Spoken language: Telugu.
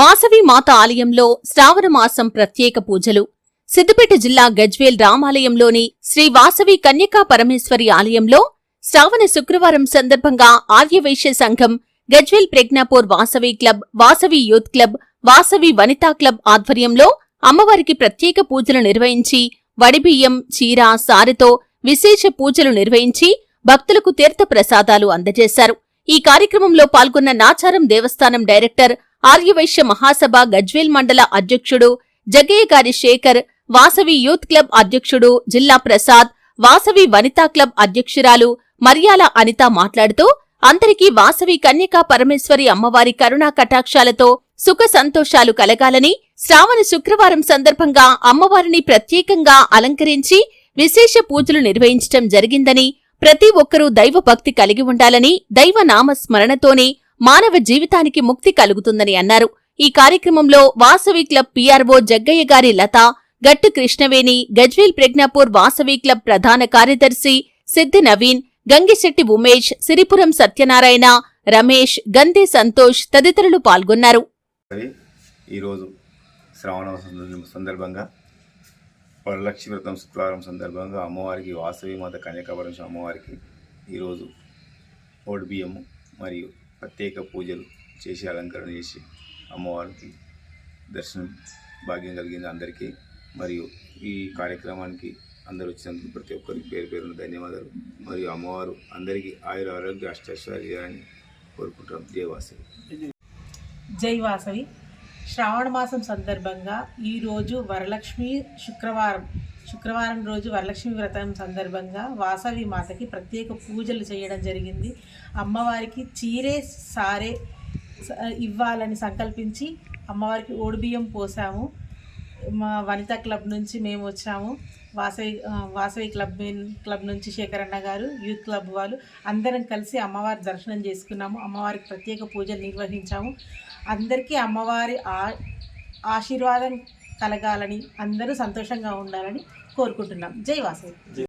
వాసవి మాత ఆలయంలో శ్రావణ మాసం ప్రత్యేక పూజలు. సిద్దిపేట జిల్లా గజ్వేల్ రామాలయంలోని శ్రీ వాసవి కన్యకా పరమేశ్వరి ఆలయంలో శ్రావణ శుక్రవారం సందర్భంగా ఆర్యవైశ్య సంఘం Gajwel Pragnapur Vasavi club Vasavi youth club Vasavi Vanitha club ఆధ్వర్యంలో అమ్మవారికి ప్రత్యేక పూజలు నిర్వహించి వడిబియ్యం చీర సారెతో విశేష పూజలు నిర్వహించి భక్తులకు తీర్థ ప్రసాదాలు అందజేశారు. ఈ కార్యక్రమంలో పాల్గొన్న నాచారం దేవస్థానం డైరెక్టర్ ఆర్యవైశ్య మహాసభ గజ్వేల్ మండల అధ్యక్షుడు జగయ్య గారి శేఖర్ వాసవి యూత్ క్లబ్ అధ్యక్షుడు జిల్లా ప్రసాద్ వాసవి వనితా క్లబ్ అధ్యక్షురాలు మర్యాల అనిత మాట్లాడుతూ అందరికీ వాసవి కన్యకా పరమేశ్వరి అమ్మవారి కరుణా కటాక్షాలతో సుఖ సంతోషాలు కలగాలని శ్రావణ శుక్రవారం సందర్భంగా అమ్మవారిని ప్రత్యేకంగా అలంకరించి విశేష పూజలు నిర్వహించటం జరిగిందని ప్రతి ఒక్కరూ దైవ భక్తి కలిగి ఉండాలని దైవ నామ స్మరణతోనే మానవ జీవితానికి ముక్తి కలుగుతుందని అన్నారు. ఈ కార్యక్రమంలో వాసవి క్లబ్ పీఆర్ఓ జగ్గయ్య గారి లత గట్టు కృష్ణవేణి గజ్వేల్ ప్రజ్ఞాపూర్ వాసవి క్లబ్ ప్రధాన కార్యదర్శి సిద్ధి నవీన్ గంగిశెట్టి ఉమేష్ సిరిపురం సత్యనారాయణ రమేష్ గంధి సంతోష్ తదితరులు పాల్గొన్నారు. ఈరోజు శ్రావణ సందర్భంగా వరలక్ష్మి వ్రతం శుక్రవారం సందర్భంగా అమ్మవారికి వాసవి మాత కన్యకాపరమేశ్వర అమ్మవారికి ఈరోజు ఓడి మరియు ప్రత్యేక పూజలు చేసి అలంకరణ చేసి అమ్మవారికి దర్శనం భాగ్యం కలిగింది అందరికీ. మరియు ఈ కార్యక్రమానికి అందరూ వచ్చినందుకు ప్రతి ఒక్కరికి పేరు పేరున ధన్యవాదాలు. మరియు అమ్మవారు అందరికీ ఆయుర ఆరోగ్య అష్టైశ్వర్యాన్ని కోరుకుంటాం జయవాసవి జయవాసవి శ్రావణ మాసం సందర్భంగా ఈరోజు వరలక్ష్మి శుక్రవారం శుక్రవారం రోజు వరలక్ష్మి వ్రతం సందర్భంగా వాసవి మాతకి ప్రత్యేక పూజలు చేయడం జరిగింది. అమ్మవారికి చీరే సారే ఇవ్వాలని సంకల్పించి అమ్మవారికి ఓడిబియ్యం పోసాము. మా వనితా క్లబ్ నుంచి మేము వచ్చాము. వాసవి వాసవి క్లబ్ క్లబ్ నుంచి శేఖరన్న గారు యూత్ క్లబ్ వాళ్ళు అందరం కలిసి అమ్మవారి దర్శనం చేసుకున్నాము. అమ్మవారికి ప్రత్యేక పూజలు నిర్వహించాము. అందరికీ అమ్మవారి ఆ ఆశీర్వాదం కలగాలని అందరూ సంతోషంగా ఉండాలని కోరుకుంటున్నాం. జై వాసవి